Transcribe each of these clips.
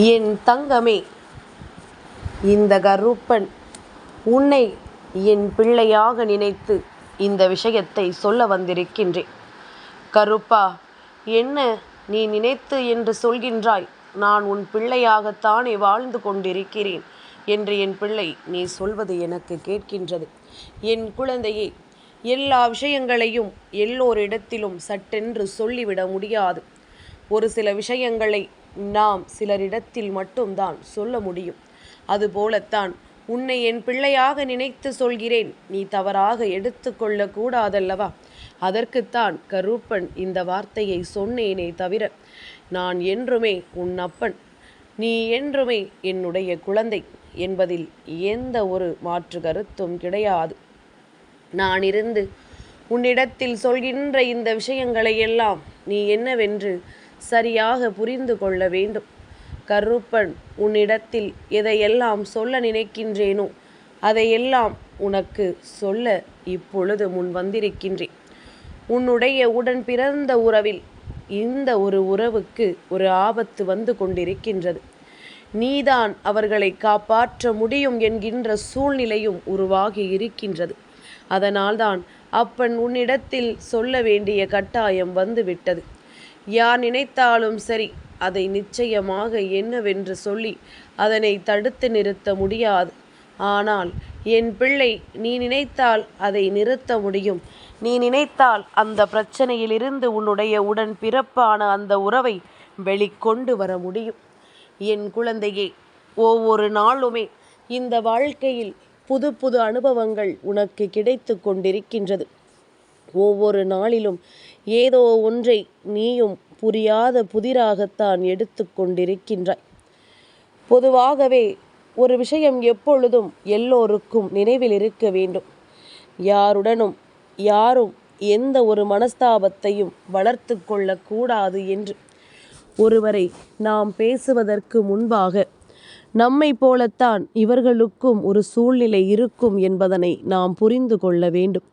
என் தங்கமே இந்த கருப்பன் உன்னை என் பிள்ளையாக நினைத்து இந்த விஷயத்தை சொல்ல வந்திருக்கின்றேன். கருப்பா என்ன நீ நினைத்து என்று சொல்கின்றாய்? நான் உன் பிள்ளையாகத்தானே வாழ்ந்து கொண்டிருக்கிறேன் என்று என் பிள்ளை நீ சொல்வது எனக்கு கேட்கின்றது. என் குழந்தையே எல்லா விஷயங்களையும் எல்லோரிடத்திலும் சட்டென்று சொல்லிவிட முடியாது. ஒரு சில விஷயங்களை நாம் சிலரிடத்தில் மட்டும்தான் சொல்ல முடியும். அதுபோலத்தான் உன்னை என் பிள்ளையாக நினைத்து சொல்கிறேன். நீ தவறாக எடுத்துக்கொள்ள கூடாதல்லவா அதற்குத்தான் கருப்பன் இந்த வார்த்தையை சொன்னேனே தவிர நான் என்றுமே உன் அப்பன் நீ என்றுமே என்னுடைய குழந்தை என்பதில் எந்த ஒரு மாற்று கருத்தும் கிடையாது. நான் இருந்து உன்னிடத்தில் சொல்கின்ற இந்த விஷயங்களை எல்லாம் நீ என்னவென்று சரியாக புரிந்து கொள்ள வேண்டும். கருப்பன் உன்னிடத்தில் எதையெல்லாம் சொல்ல நினைக்கின்றேனோ அதையெல்லாம் உனக்கு சொல்ல இப்பொழுது முன் வந்திருக்கின்றேன். உன்னுடைய உடன் பிறந்த உறவில் இந்த ஒரு உறவுக்கு ஒரு ஆபத்து வந்து கொண்டிருக்கின்றது. நீதான் அவர்களை காப்பாற்ற முடியும் என்கின்ற சூழ்நிலையும் உருவாகி இருக்கின்றது. அதனால்தான் அப்பன் உன்னிடத்தில் சொல்ல வேண்டிய கட்டாயம் வந்துவிட்டது யார் நினைத்தாலும் சரி அதை நிச்சயமாக என்னவென்று சொல்லி அதனை தடுத்து நிறுத்த முடியாது. ஆனால் என் பிள்ளை நீ நினைத்தால் அதை நிறுத்த முடியும். நீ நினைத்தால் அந்த பிரச்சனையிலிருந்து உன்னுடைய உடன் பிறப்பான அந்த உறவை வெளிக்கொண்டு வர முடியும். என் குழந்தையே ஒவ்வொரு நாளுமே இந்த வாழ்க்கையில் புது புது அனுபவங்கள் உனக்கு கிடைத்து கொண்டிருக்கின்றது. ஒவ்வொரு நாளிலும் ஏதோ ஒன்றை நீயும் புரியாத புதிராகத்தான் எடுத்து கொண்டிருக்கின்றாய். பொதுவாகவே ஒரு விஷயம் எப்பொழுதும் எல்லோருக்கும் நினைவில் இருக்க வேண்டும். யாருடனும் யாரும் எந்த ஒரு மனஸ்தாபத்தையும் வளர்த்து கொள்ளக்கூடாது என்று. ஒருவரை நாம் பேசுவதற்கு முன்பாக நம்மை போலத்தான் இவர்களுக்கும் ஒரு சூழ்நிலை இருக்கும் என்பதனை நாம் புரிந்து கொள்ள வேண்டும்.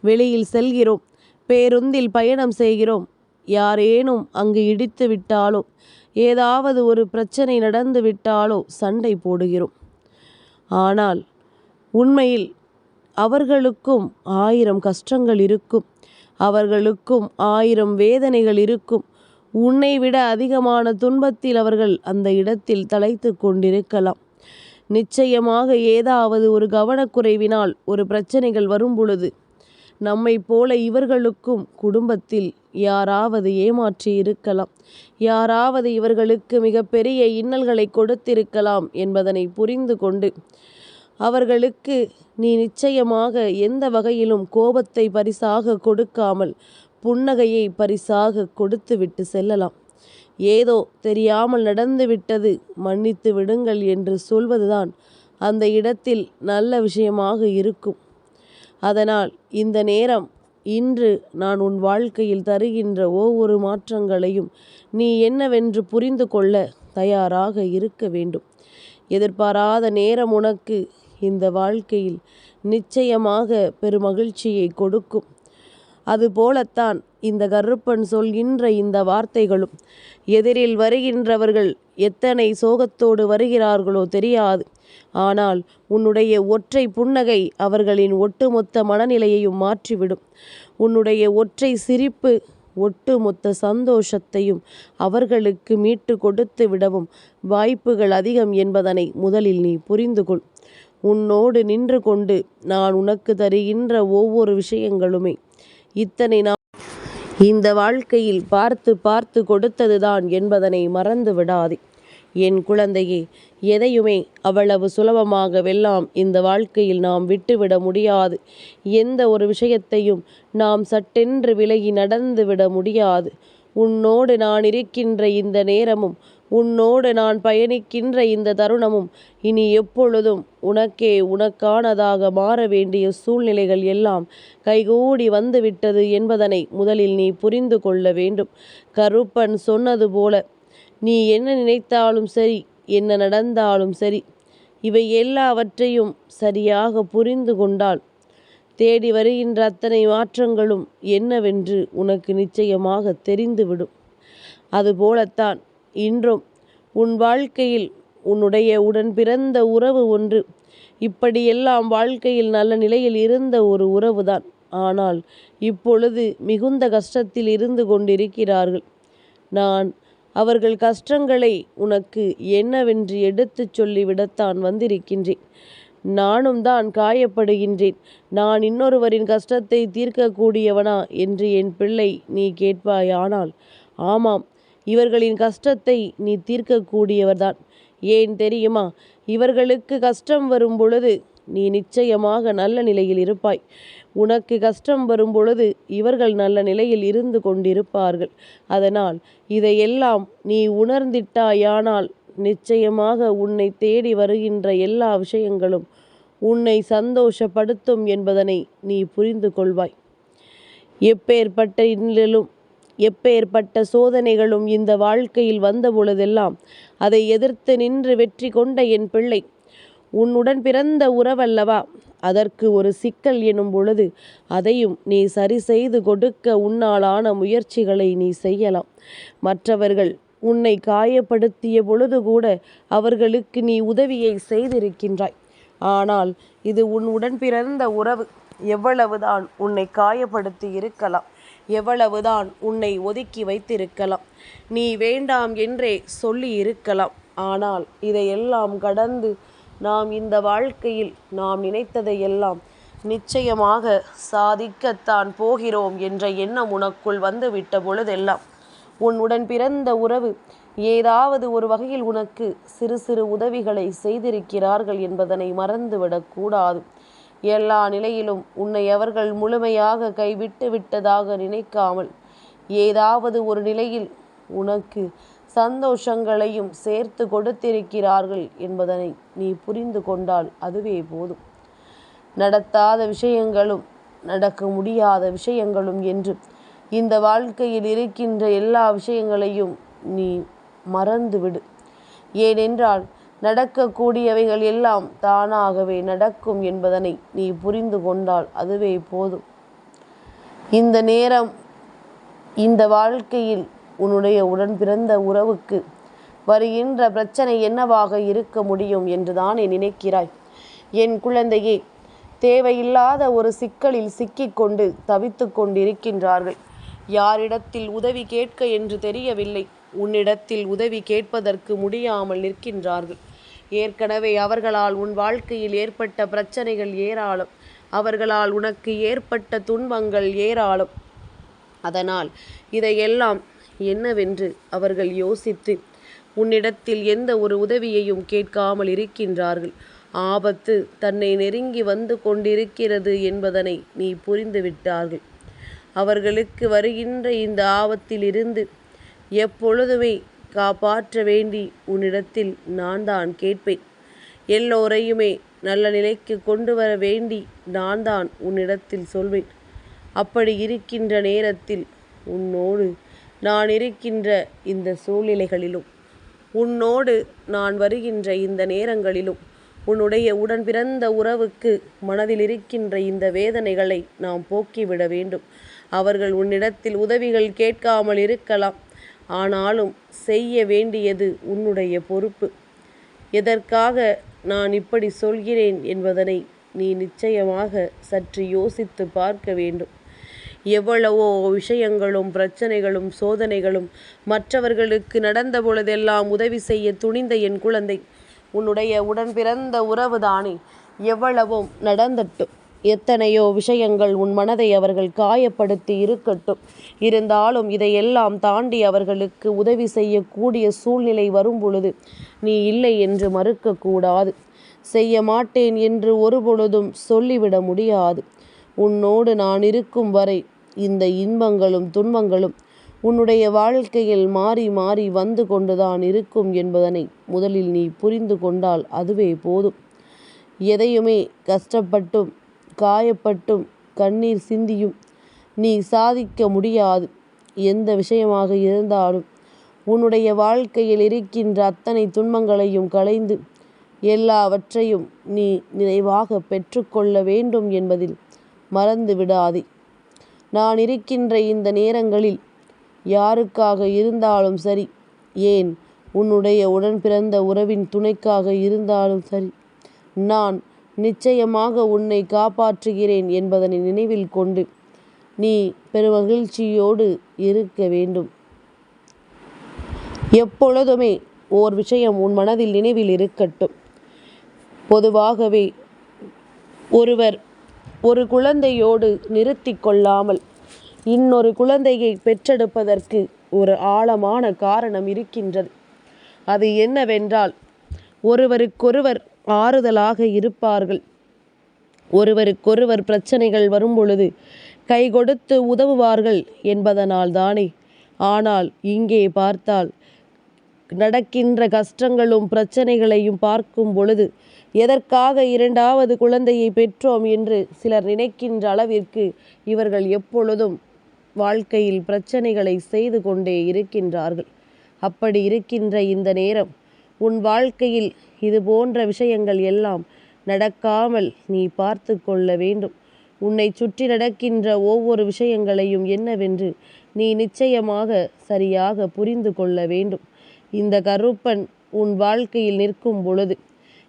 வெளியில் செல்கிறோம் பேருந்தில் பயணம் செய்கிறோம். யாரேனும் அங்கு இடித்து விட்டாலோ ஏதாவது ஒரு பிரச்சனை நடந்து விட்டாலோ சண்டை போடுகிறோம். ஆனால் உண்மையில் அவர்களுக்கும் ஆயிரம் கஷ்டங்கள் இருக்கும். அவர்களுக்கும் ஆயிரம் வேதனைகள் இருக்கும். உன்னை விட அதிகமான துன்பத்தில் அவர்கள் அந்த இடத்தில் தலைத்து கொண்டிருக்கலாம். நிச்சயமாக ஏதாவது ஒரு கவனக்குறைவினால் ஒரு பிரச்சனைகள் வரும் பொழுது நம்மை போல இவர்களுக்கும் குடும்பத்தில் யாராவது ஏமாற்றி இருக்கலாம். யாராவது இவர்களுக்கு மிகப்பெரிய இன்னல்களை கொடுத்திருக்கலாம் என்பதனை புரிந்து கொண்டு அவர்களுக்கு நீ நிச்சயமாக எந்த வகையிலும் கோபத்தை பரிசாக கொடுக்காமல் புன்னகையை பரிசாக கொடுத்துவிட்டு செல்லலாம். ஏதோ தெரியாமல் நடந்துவிட்டது மன்னித்து விடுங்கள் என்று சொல்வதுதான் அந்த இடத்தில் நல்ல விஷயமாக இருக்கும். அதனால் இந்த நேரம் இன்று நான் உன் வாழ்க்கையில் தருகின்ற ஒவ்வொரு மாற்றங்களையும் நீ என்னவென்று புரிந்து கொள்ள தயாராக இருக்க வேண்டும். எதிர்பாராத நேரம் உனக்கு இந்த வாழ்க்கையில் நிச்சயமாக பெருமகிழ்ச்சியை கொடுக்கும். அதுபோலத்தான் இந்த கருப்பன் சொல்கின்ற இந்த வார்த்தைகளும். எதிரில் வருகின்றவர்கள் எத்தனை சோகத்தோடு வருகிறார்களோ தெரியாது. ஆனால் உன்னுடைய ஒற்றை புன்னகை அவர்களின் ஒட்டுமொத்த மனநிலையையும் மாற்றிவிடும். உன்னுடைய ஒற்றை சிரிப்பு ஒட்டுமொத்த சந்தோஷத்தையும் அவர்களுக்கு மீட்டு கொடுத்து விடவும் வாய்ப்புகள் அதிகம் என்பதனை முதலில் நீ புரிந்து கொள் உன்னோடு நின்று கொண்டு நான் உனக்கு தருகின்ற ஒவ்வொரு விஷயங்களுமே இத்தனை நாம் இந்த வாழ்க்கையில் பார்த்து பார்த்து கொடுத்ததுதான் என்பதனை மறந்து விடாதே. என் குழந்தையே எதையுமே அவ்வளவு சுலபமாக வெல்லாம் இந்த வாழ்க்கையில் நாம் விட்டுவிட முடியாது. எந்த ஒரு விஷயத்தையும் நாம் சட்டென்று விலகி நடந்து விட முடியாது. உன்னோடு நான் இருக்கின்ற இந்த நேரமும் உன்னோடு நான் பயணிக்கின்ற இந்த தருணமும் இனி எப்பொழுதும் உனக்கே உனக்கானதாக மாற வேண்டிய சூழ்நிலைகள் எல்லாம் கைகூடி வந்துவிட்டது என்பதனை முதலில் நீ புரிந்து கொள்ள வேண்டும். கருப்பன் சொன்னது போல நீ என்ன நினைத்தாலும் சரி என்ன நடந்தாலும் சரி இவை எல்லாவற்றையும் சரியாக புரிந்து கொண்டால் தேடி வருகின்ற அத்தனை மாற்றங்களும் என்னவென்று உனக்கு நிச்சயமாக தெரிந்துவிடும் அதுபோலத்தான் இன்றும் உன் வாழ்க்கையில் உன்னுடைய உடன் பிறந்த உறவு ஒன்று. இப்படியெல்லாம் வாழ்க்கையில் நல்ல நிலையில் இருந்த ஒரு உறவுதான். ஆனால் இப்பொழுது மிகுந்த கஷ்டத்தில் இருந்து கொண்டிருக்கிறார்கள். நான் அவர்கள் கஷ்டங்களை உனக்கு என்னவென்று எடுத்துச் சொல்லிவிடத்தான் வந்திருக்கின்றேன். நானும் தான் காயப்படுகின்றேன். நான் இன்னொருவரின் கஷ்டத்தை தீர்க்கக்கூடியவனா என்று என் பிள்ளை நீ கேட்பாயானால் ஆமாம் இவர்களின் கஷ்டத்தை நீ தீர்க்கக்கூடியவர்தான். ஏன் தெரியுமா? இவர்களுக்கு கஷ்டம் வரும் பொழுது நீ நிச்சயமாக நல்ல நிலையில் இருப்பாய். உனக்கு கஷ்டம் வரும் பொழுது இவர்கள் நல்ல நிலையில் இருந்து கொண்டிருப்பார்கள். அதனால் இதையெல்லாம் நீ உணர்ந்திட்டாயானால் நிச்சயமாக உன்னை தேடி வருகின்ற எல்லா விஷயங்களும் உன்னை சந்தோஷப்படுத்தும் என்பதனை நீ புரிந்து கொள்வாய். எப்பேற்பட்ட இன்னலும் எப்பேற்பட்ட சோதனைகளும் இந்த வாழ்க்கையில் வந்த பொழுதெல்லாம் அதை எதிர்த்து நின்று வெற்றி கொண்ட என் பிள்ளை. உன்னுடன் பிறந்த உறவல்லவா? அதற்கு ஒரு சிக்கல் எனும் பொழுது அதையும் நீ சரி செய்து கொடுக்க உன்னாலான முயற்சிகளை நீ செய்யலாம். மற்றவர்கள் உன்னை காயப்படுத்திய பொழுது கூட அவர்களுக்கு நீ உதவியை செய்திருக்கின்றாய். ஆனால் இது உன் உடன் பிறந்த உறவு. எவ்வளவுதான் உன்னை காயப்படுத்தி இருக்கலாம். எவ்வளவுதான் உன்னை ஒதுக்கி வைத்திருக்கலாம். நீ வேண்டாம் என்றே சொல்லி இருக்கலாம் ஆனால் இதையெல்லாம் கடந்து நாம் இந்த வாழ்க்கையில் நாம் நினைத்ததையெல்லாம் நிச்சயமாக சாதிக்கத்தான் போகிறோம் என்ற எண்ணம் உனக்குள் வந்துவிட்ட பொழுதெல்லாம் உன்னுடன் பிறந்த உறவு ஏதாவது ஒரு வகையில் உனக்கு சிறு சிறு உதவிகளை செய்திருக்கிறார்கள் என்பதனை மறந்துவிடக்கூடாது எல்லா நிலையிலும் உன்னை அவர்கள் முழுமையாக கைவிட்டு விட்டதாக நினைக்காமல் ஏதாவது ஒரு நிலையில் உனக்கு சந்தோஷங்களையும் சேர்த்து கொடுத்திருக்கிறார்கள் என்பதனை நீ புரிந்து கொண்டால் அதுவே போதும். நடத்தாத விஷயங்களும் நடக்க முடியாத விஷயங்களும் என்று இந்த வாழ்க்கையில் இருக்கின்ற எல்லா விஷயங்களையும் நீ மறந்துவிடு. ஏனென்றால் நடக்கக்கூடியவைகள் எல்லாம் தானாகவே நடக்கும் என்பதனை நீ புரிந்து கொண்டால் அதுவே போதும். இந்த நேரம் இந்த வாழ்க்கையில் உன்னுடைய உடன் பிறந்த உறவுக்கு வருகின்ற பிரச்சனை என்னவாக இருக்க முடியும் என்று தானே நினைக்கிறாய்? என் குழந்தையே தேவையில்லாத ஒரு சிக்கலில் சிக்கிக்கொண்டு தவித்து கொண்டிருக்கின்றார்கள். யாரிடத்தில் உதவி கேட்க என்று தெரியவில்லை. உன்னிடத்தில் உதவி கேட்பதற்கு முடியாமல் நிற்கின்றார்கள். ஏற்கனவே அவர்களால் உன் வாழ்க்கையில் ஏற்பட்ட பிரச்சனைகள் ஏராளம். அவர்களால் உனக்கு ஏற்பட்ட துன்பங்கள் ஏராளம். அதனால் இதையெல்லாம் என்னவென்று அவர்கள் யோசித்து உன்னிடத்தில் எந்த ஒரு உதவியையும் கேட்காமல் இருக்கின்றார்கள். ஆபத்து தன்னை நெருங்கி வந்து கொண்டிருக்கிறது என்பதனை நீ புரிந்துவிட்டார்கள் அவர்களுக்கு வருகின்ற இந்த ஆபத்திலிருந்து எப்பொழுதுமே காப்பாற்ற வேண்டி உன்னிடத்தில் நான் தான் கேட்பேன். எல்லோரையுமே நல்ல நிலைக்கு கொண்டு வர வேண்டி நான் தான் உன்னிடத்தில் சொல்வேன். அப்படி இருக்கின்ற நேரத்தில் உன்னோடு நான் இருக்கின்ற இந்த சூழ்நிலைகளிலும் உன்னோடு நான் வருகின்ற இந்த நேரங்களிலும் உன்னுடைய உடன் பிறந்த உறவுக்கு மனதில் இருக்கின்ற இந்த வேதனைகளை நாம் போக்கிவிட வேண்டும். அவர்கள் உன்னிடத்தில் உதவிகள் கேட்காமல் இருக்கலாம். ஆனாலும் செய்ய வேண்டியது உன்னுடைய பொறுப்பு. எதற்காக நான் இப்படி சொல்கிறேன் என்பதனை நீ நிச்சயமாக சற்று யோசித்து பார்க்க வேண்டும். எவ்வளவோ விஷயங்களும் பிரச்சனைகளும் சோதனைகளும் மற்றவர்களுக்கு நடந்த பொழுதெல்லாம் உதவி செய்ய துணிந்த என் குழந்தை. உன்னுடைய உடன் பிறந்த உறவுதானே. எவ்வளவும் நடந்தட்டும். எத்தனையோ விஷயங்கள் உன் மனதை அவர்கள் காயப்படுத்தி இருக்கட்டும். இருந்தாலும் இதையெல்லாம் தாண்டி அவர்களுக்கு உதவி செய்யக்கூடிய சூழ்நிலை வரும் பொழுது நீ இல்லை என்று மறுக்கக்கூடாது. செய்ய மாட்டேன் என்று ஒருபொழுதும் சொல்லிவிட முடியாது. உன்னோடு நான் இருக்கும் வரை இந்த இன்பங்களும் துன்பங்களும் உன்னுடைய வாழ்க்கையில் மாறி மாறி வந்து கொண்டுதான் இருக்கும் என்பதனை முதலில் நீ புரிந்து கொண்டால் அதுவே போதும். எதையுமே கஷ்டப்பட்டும் காயப்பட்டும் கண்ணீர் சிந்தியும். நீ சாதிக்க முடியாது எந்த விஷயமாக இருந்தாலும். உன்னுடைய வாழ்க்கையில் இருக்கின்ற அத்தனை துன்பங்களையும் களைந்து எல்லாவற்றையும் நீ நிறைவாக பெற்றுக்கொள்ள வேண்டும் என்பதில் மறந்து விடாதே. நான் இருக்கின்ற இந்த நேரங்களில் யாருக்காக இருந்தாலும் சரி ஏன் உன்னுடைய உடன் பிறந்த உறவின் துணைக்காக இருந்தாலும் சரி நான் நிச்சயமாக உன்னை காப்பாற்றுகிறேன் என்பதனை நினைவில் கொண்டு நீ பெருமகிழ்ச்சியோடு இருக்க வேண்டும். எப்பொழுதுமே ஓர் விஷயம் உன் மனதில் நினைவில் இருக்கட்டும். பொதுவாகவே ஒருவர் ஒரு குழந்தையோடு நிறுத்தி கொள்ளாமல் இன்னொரு குழந்தையை பெற்றெடுப்பதற்கு ஒரு ஆழமான காரணம் இருக்கின்றது. அது என்னவென்றால் ஒருவருக்கொருவர் ஆறுதலாக இருப்பார்கள். ஒருவருக்கொருவர் பிரச்சனைகள் வரும்பொழுது கை கொடுத்து உதவுவார்கள் என்பதனால் தானே. ஆனால் இங்கே பார்த்தால் நடக்கின்ற கஷ்டங்களும் பிரச்சனைகளையும் பார்க்கும் பொழுது எதற்காக இரண்டாவது குழந்தையை பெற்றோம் என்று சிலர் நினைக்கின்ற அளவிற்கு இவர்கள் எப்பொழுதும் வாழ்க்கையில் பிரச்சனைகளை செய்து கொண்டே இருக்கின்றார்கள். அப்படி இருக்கின்ற இந்த நேரம் உன் வாழ்க்கையில் இது போன்ற விஷயங்கள் எல்லாம் நடக்காமல் நீ பார்த்து கொள்ள வேண்டும். உன்னை சுற்றி நடக்கின்ற ஒவ்வொரு விஷயங்களையும் என்னவென்று நீ நிச்சயமாக சரியாக புரிந்து கொள்ள வேண்டும். இந்த கருப்பன் உன் வாழ்க்கையில் நிற்கும் பொழுது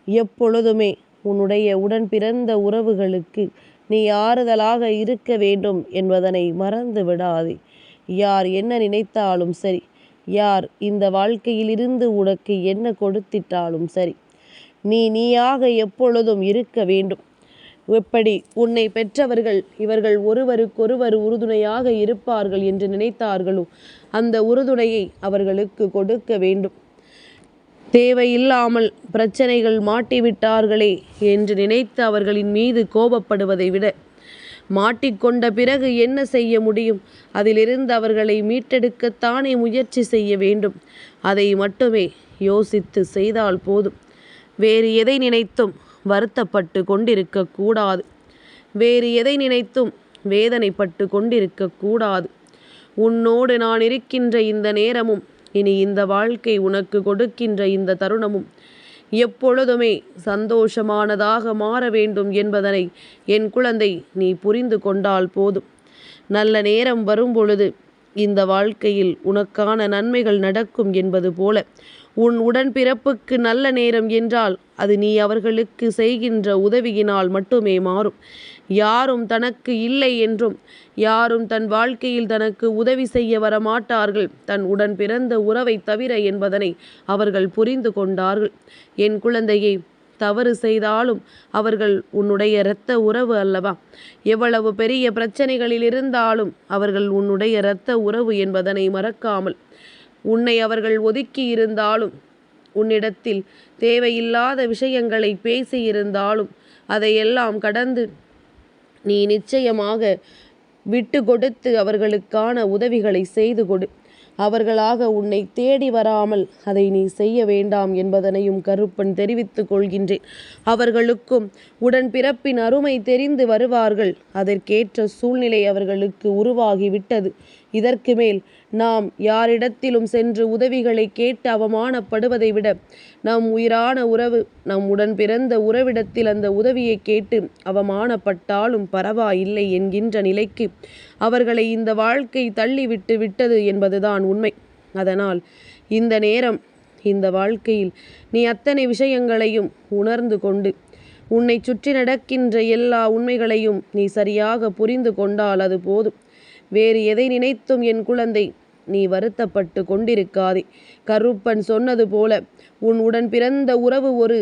எப்பொழுதுமே உன்னுடைய உடன் பிறந்த உறவுகளுக்கு நீ ஆறுதலாக இருக்க வேண்டும் என்பதனை மறந்து விடாதே யார் என்ன நினைத்தாலும் சரி யார் இந்த வாழ்க்கையிலிருந்து உனக்கு என்ன கொடுத்திட்டாலும் சரி. நீ நீயாக எப்பொழுதும் இருக்க வேண்டும். எப்படி? உன்னை பெற்றவர்கள் இவர்கள் ஒருவருக்கொருவர் உறுதுணையாக இருப்பார்கள் என்று நினைத்தார்களோ அந்த உறுதுணையை அவர்களுக்கு கொடுக்க வேண்டும். தேவையில்லாமல் பிரச்சனைகள் மாட்டிவிட்டார்களே என்று நினைத்து அவர்களின் மீது கோபப்படுவதை விட மாட்டிக்கொண்ட பிறகு என்ன செய்ய முடியும்? அதிலிருந்து அவர்களை மீட்டெடுக்கத்தானே முயற்சி செய்ய வேண்டும். அதை மட்டுமே யோசித்து செய்தால் போதும். வேறு எதை நினைத்தும் வருத்தப்பட்டு கொண்டிருக்க கூடாது. வேறு எதை நினைத்தும் வேதனைப்பட்டு கொண்டிருக்க கூடாது. உன்னோடு நான் இருக்கின்ற இந்த நேரமும் இனி இந்த வாழ்க்கை உனக்கு கொடுக்கின்ற இந்த தருணமும் எப்பொழுதுமே சந்தோஷமானதாக மாற வேண்டும் என்பதனை என் குழந்தை நீ புரிந்து கொண்டால் போதும். நல்ல நேரம் வரும்பொழுது இந்த வாழ்க்கையில் உனக்கான நன்மைகள் நடக்கும் என்பது போல உன் உடன்பிறப்புக்கு நல்ல நேரம் என்றால் அது நீ அவர்களுக்கு செய்கின்ற உதவியினால் மட்டுமே மாறும். யாரும் தனக்கு இல்லை என்றும் யாரும் தன் வாழ்க்கையில் தனக்கு உதவி செய்ய வர மாட்டார்கள் தன் உடன் பிறந்த உறவை தவிர என்பதனை அவர்கள் புரிந்து கொண்டார்கள். என் குழந்தையை தவறு செய்தாலும் அவர்கள் உன்னுடைய இரத்த உறவு அல்லவா? எவ்வளவு பெரிய பிரச்சனைகளில் இருந்தாலும் அவர்கள் உன்னுடைய இரத்த உறவு என்பதனை மறக்காமல் உன்னை அவர்கள் ஒதுக்கி இருந்தாலும் உன்னிடத்தில் தேவையில்லாத விஷயங்களை பேசியிருந்தாலும் அதையெல்லாம் கடந்து நீ நிச்சயமாக விட்டு கொடுத்து அவர்களுக்கான உதவிகளை செய்து கொடு அவர்களாக உன்னை தேடி வராமல் அதை நீ செய்ய வேண்டாம் என்பதனையும் கருப்பன் தெரிவித்துக் கொள்கின்றேன். அவர்களுக்கும் உடன் பிறப்பின் அருமை தெரிந்து வருவார்கள். அதற்கேற்ற சூழ்நிலை அவர்களுக்கு உருவாகிவிட்டது. இதற்கு மேல் நாம் யாரிடத்திலும் சென்று உதவிகளை கேட்டு அவமானப்படுவதை விட நம் உயிரான உறவு நம் உடன் பிறந்த உறவிடத்தில் அந்த உதவியை கேட்டு அவமானப்பட்டாலும் பரவாயில்லை என்கின்ற நிலைக்கு அவர்களை இந்த வாழ்க்கை தள்ளிவிட்டு விட்டது என்பதுதான் உண்மை. அதனால் இந்த நேரம் இந்த வாழ்க்கையில் நீ அத்தனை விஷயங்களையும் உணர்ந்து கொண்டு உன்னை சுற்றி நடக்கின்ற எல்லா உண்மைகளையும் நீ சரியாக புரிந்து கொண்டால் அது போதும். வேறு எதை நினைத்தும் என் குழந்தை நீ வருத்தப்பட்டு கொண்டிருக்காதே. கருப்பன் சொன்னது போல உன் உடன் பிறந்த உறவு ஒரு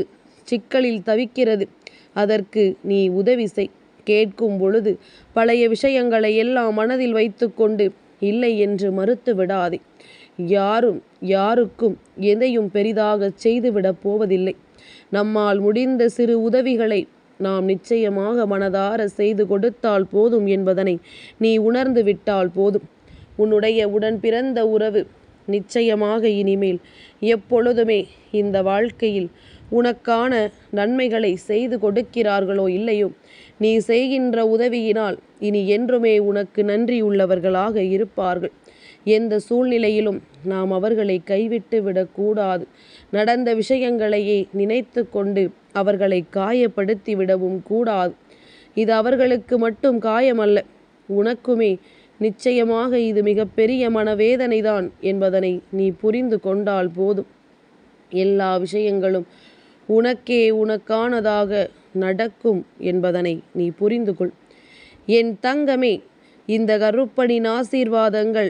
சிக்கலில் தவிக்கிறது. அதற்கு நீ உதவி செய். கேட்கும் பொழுது பழைய விஷயங்களை எல்லாம் மனதில் வைத்துக்கொண்டு இல்லை என்று மறுத்து விடாதே. யாரும் யாருக்கும் எதையும் பெரிதாக செய்துவிடப் போவதில்லை. நம்மால் முடிந்த சிறு உதவிகளை நாம் நிச்சயமாக மனதார செய்து கொடுத்தால் போதும் என்பதனை நீ உணர்ந்து விட்டால் போதும். உன்னுடைய உடன் பிறந்த உறவு நிச்சயமாக இனிமேல் எப்பொழுதுமே இந்த வாழ்க்கையில் உனக்கான நன்மைகளை செய்து கொடுக்கிறார்களோ இல்லையோ நீ செய்கின்ற உதவியினால் இனி என்றுமே உனக்கு நன்றியுள்ளவர்களாக இருப்பார்கள். எந்த சூழ்நிலையிலும் நாம் அவர்களை கைவிட்டு விடக்கூடாது. நடந்த விஷயங்களையே நினைத்து கொண்டு அவர்களை காயப்படுத்தி விடவும் கூடாது. இது அவர்களுக்கு மட்டும் காயமல்ல உனக்குமே. நிச்சயமாக இது மிகப்பெரிய மனவேதனைதான் என்பதனை நீ புரிந்து கொண்டால் போதும். எல்லா விஷயங்களும் உனக்கே உனக்கானதாக நடக்கும் என்பதனை நீ புரிந்து கொள் என் தங்கமே இந்த கருப்பனின் ஆசீர்வாதங்கள்